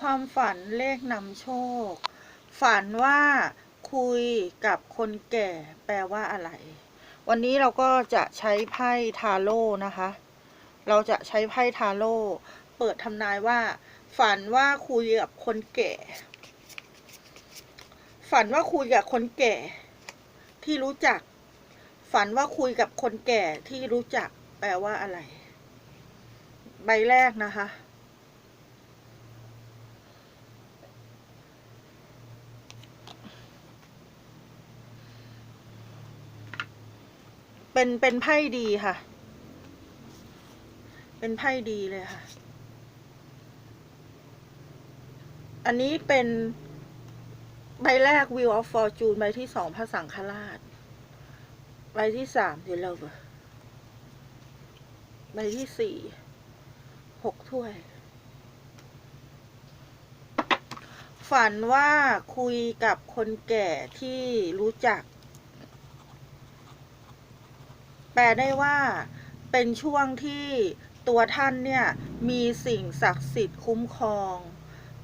ความฝันเลขนำโชค ฝันว่าคุยกับคนแก่แปลว่าอะไร วันนี้เราก็จะใช้ไพ่ทาโร่นะคะ เราจะใช้ไพ่ทาโร่เปิดทำนายว่า ฝันว่าคุยกับคนแก่ ฝันว่าคุยกับคนแก่ ที่รู้จัก ฝันว่าคุยกับคนแก่ที่รู้จัก แปลว่าอะไร ใบแรกนะคะ เป็นเป็นไพ่ดีค่ะ เป็นไพ่ดีเลยค่ะ อันนี้เป็นใบแรก Wheel of Fortune ใบที่สองพระสังฆราช ใบที่สาม The Lover ใบที่สี่หกถ้วย ฝันว่าคุยกับคนแก่ที่รู้จัก แปลได้ว่าเป็นช่วงที่ตัวท่านเนี่ยมีสิ่งศักดิ์สิทธิ์คุ้มครอง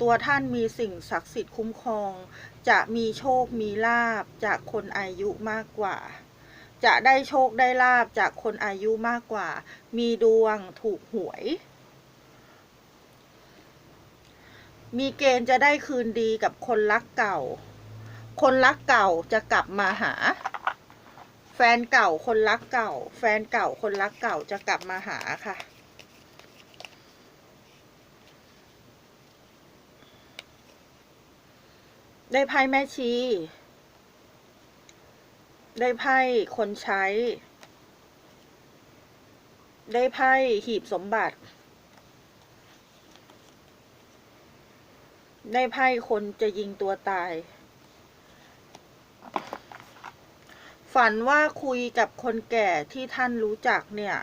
ตัวท่านมีสิ่งศักดิ์สิทธิ์คุ้มครอง จะมีโชคมีลาบจากคนอายุมากกว่า จะได้โชคได้ลาบจากคนอายุมากกว่า มีดวงถูกหวย มีเกณฑ์จะได้คืนดีกับคนรักเก่า คนรักเก่าจะกลับมาหา ฟนเก่าคนรักเก่า แฟนเก่าคนรักเก่าจะกลับมาหาค่ะ ได้ไพ่แม่ชี ได้ไพ่คนใช้ ได้ไพ่หีบสมบัติ ได้ไพ่คนจะยิงตัวตาย ฝันว่าคุยกับคนแก่ที่ท่านรู้จักเนี่ย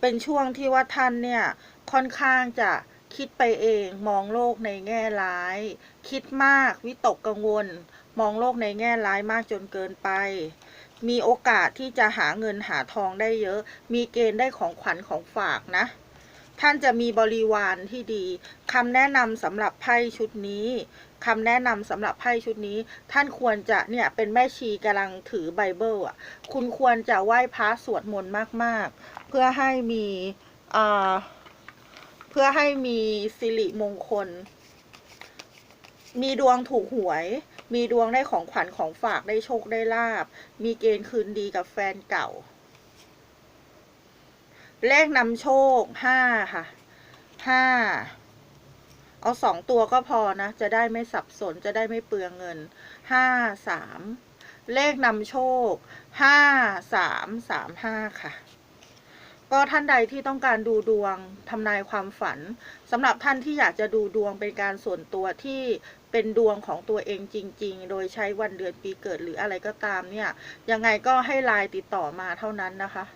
เป็นช่วงที่ว่าท่านเนี่ยค่อนข้างจะคิดไปเองมองโลกในแง่ร้าย คิดมากวิตกกังวล มองโลกในแง่ร้ายมากจนเกินไป มีโอกาสที่จะหาเงินหาทองได้เยอะ มีเกณฑ์ได้ของขวัญของฝากนะ ท่านจะมีบริวารที่ดีคำแนะนำสำหรับไพ่ชุดนี้คำแนะนำสำหรับไพ่ชุดนี้ ท่านควรจะเนี่ยเป็นแม่ชีกำลังถือไบเบิลอะ คุณควรจะไหว้พระสวดมนต์มากๆ เพื่อให้มีอ่าเพื่อให้มีสิริมงคล มีดวงถูกหวย มีดวงได้ของขวัญของฝากได้โชคได้ลาบ มีเกณฑ์คืนดีกับแฟนเก่า เลขนำโชคห้าค่ะห้าเอาสองตัวก็พอนะ จะได้ไม่สับสนจะได้ไม่เปลืองเงินห้าสามเลขนำโชคห้าสามสามห้าค่ะ ก็ท่านใดที่ต้องการดูดวงทำนายความฝันสำหรับท่านที่อยากจะดูดวงเป็นการส่วนตัวที่เป็นดวงของตัวเองจริง ๆ โดยใช้วันเดือนปีเกิดหรืออะไรก็ตามเนี่ย ยังไงก็ให้ไลน์ติดต่อมาเท่านั้นนะคะ